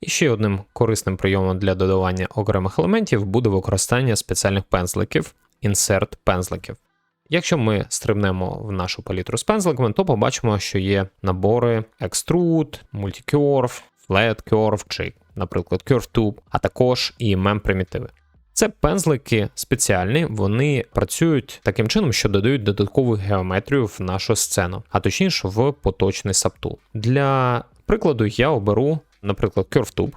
І ще одним корисним прийомом для додавання окремих елементів буде використання спеціальних пензликів, insert пензликів. Якщо ми стрибнемо в нашу палітру з пензликами, то побачимо, що є набори Extrude, Multicurve, Flat Curve чи, наприклад, Curve Tube, а також і мем-примітиви. Це пензлики спеціальні, вони працюють таким чином, що додають додаткову геометрію в нашу сцену, а точніше в поточний саптул. Для прикладу я оберу, наприклад, Curve Tube.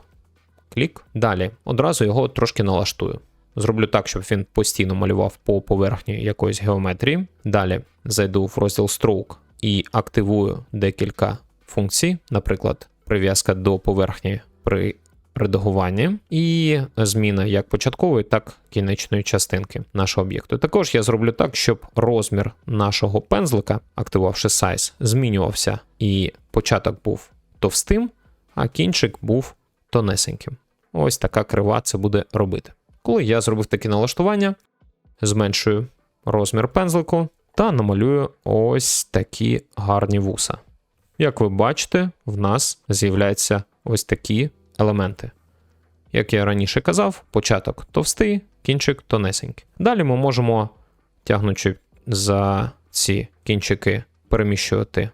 Клік. Далі одразу його трошки налаштую. Зроблю так, щоб він постійно малював по поверхні якоїсь геометрії. Далі зайду в розділ Stroke і активую декілька функцій, наприклад, прив'язка до поверхні при редагуванні і зміна як початкової, так і кінечної частинки нашого об'єкту. Також я зроблю так, щоб розмір нашого пензлика, активувавши size, змінювався, і початок був товстим, а кінчик був тонесеньким. Ось така крива це буде робити. Коли я зробив такі налаштування, зменшую розмір пензлику та намалюю ось такі гарні вуса. Як ви бачите, в нас з'являються ось такі елементи. Як я раніше казав, початок товстий, кінчик тонесенький. Далі ми можемо, тягнучи за ці кінчики, переміщувати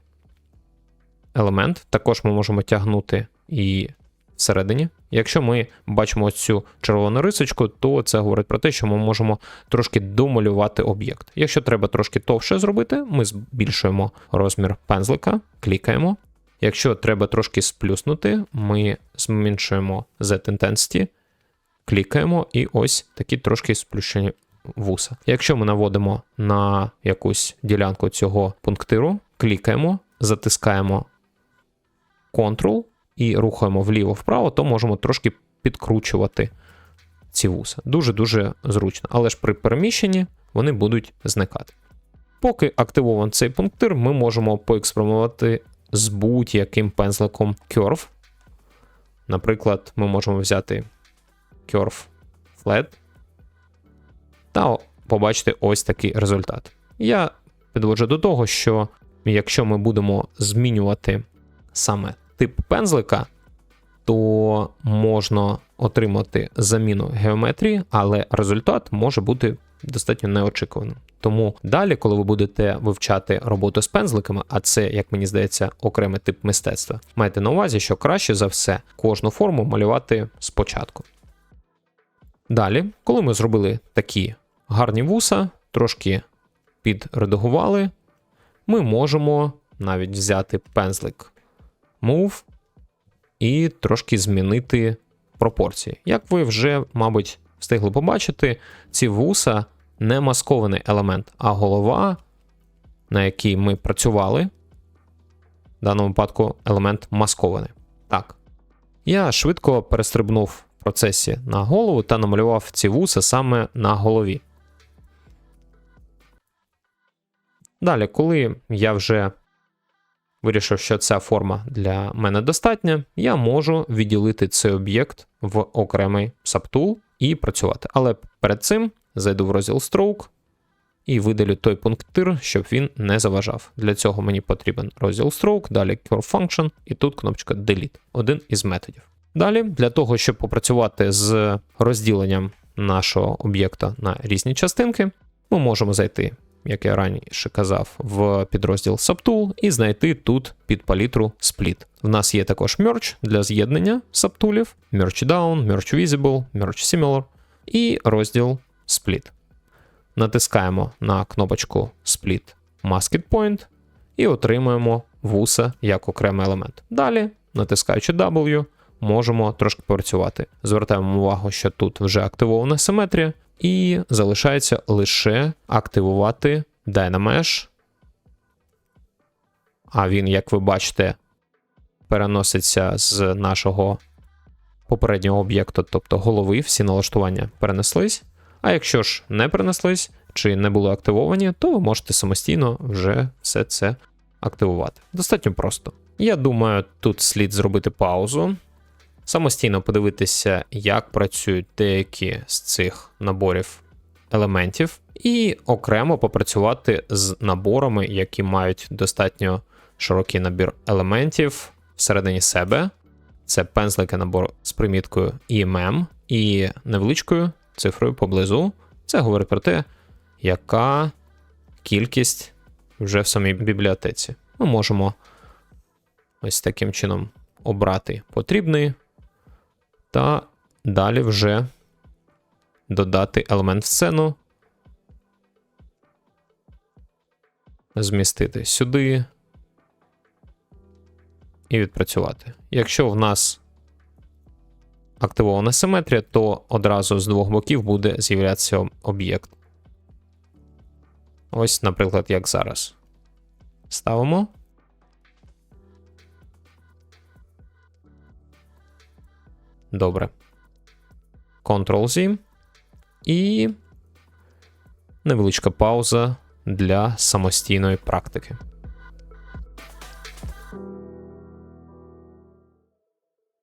елемент. Також ми можемо тягнути і всередині. Якщо ми бачимо цю червону рисочку, то це говорить про те, що ми можемо трошки домалювати об'єкт. Якщо треба трошки товше зробити, ми збільшуємо розмір пензлика, клікаємо. Якщо треба трошки сплюснути, ми зменшуємо Z Intensity, клікаємо, і ось такі трошки сплющені вуса. Якщо ми наводимо на якусь ділянку цього пунктиру, клікаємо, затискаємо Ctrl і рухаємо вліво-вправо, то можемо трошки підкручувати ці вуса. Дуже-дуже зручно. Але ж при переміщенні вони будуть зникати. Поки активований цей пунктир, ми можемо поекспериментувати з будь-яким пензликом Curve. Наприклад, ми можемо взяти Curve Flat та побачити ось такий результат. Я підводжу до того, що якщо ми будемо змінювати саме тип пензлика, то можна отримати заміну геометрії, але результат може бути достатньо неочікуваним. Тому далі, коли ви будете вивчати роботу з пензликами, а це, як мені здається, окремий тип мистецтва, майте на увазі, що краще за все кожну форму малювати спочатку. Далі, коли ми зробили такі гарні вуса, трошки підредагували, ми можемо навіть взяти пензлик Move і трошки змінити пропорції. Як ви вже, мабуть, встигли побачити, ці вуса не маскований елемент, а голова, на якій ми працювали, в даному випадку елемент маскований. Так. Я швидко перестрибнув в процесі на голову та намалював ці вуса саме на голові. Далі, коли я вже вирішив, що ця форма для мене достатня, я можу відділити цей об'єкт в окремий сабтул і працювати. Але перед цим зайду в розділ Stroke і видалю той пунктир, щоб він не заважав. Для цього мені потрібен розділ Stroke, далі Curve Function, і тут кнопочка Delete, один із методів. Далі, для того, щоб попрацювати з розділенням нашого об'єкта на різні частинки, ми можемо зайти як я раніше казав, в підрозділ Subtool і знайти тут під палітру Split. В нас є також Merge для з'єднання сабтулів, Merge Down, Merge Visible, Merge Similar і розділ Split. Натискаємо на кнопочку Split Masked Point і отримуємо вуса як окремий елемент. Далі, натискаючи W, можемо трошки працювати. Звертаємо увагу, що тут вже активована симетрія, і залишається лише активувати Dynamesh. А він, як ви бачите, переноситься з нашого попереднього об'єкту, тобто голови, всі налаштування перенеслись. А якщо ж не перенеслись чи не були активовані, то ви можете самостійно вже все це активувати. Достатньо просто. Я думаю, тут слід зробити паузу самостійно подивитися, як працюють деякі з цих наборів елементів, і окремо попрацювати з наборами, які мають достатньо широкий набір елементів всередині себе, Це пензлики набор з приміткою IMM і невеличкою цифрою поблизу. Це говорить про те, яка кількість вже в самій бібліотеці. Ми можемо ось таким чином обрати потрібний та далі вже додати елемент в сцену, змістити сюди і відпрацювати. Якщо в нас активована симетрія, то одразу з двох боків буде з'являтися об'єкт. Ось, наприклад, як зараз. Ставимо. Добре. Ctrl-Z. І невеличка пауза для самостійної практики.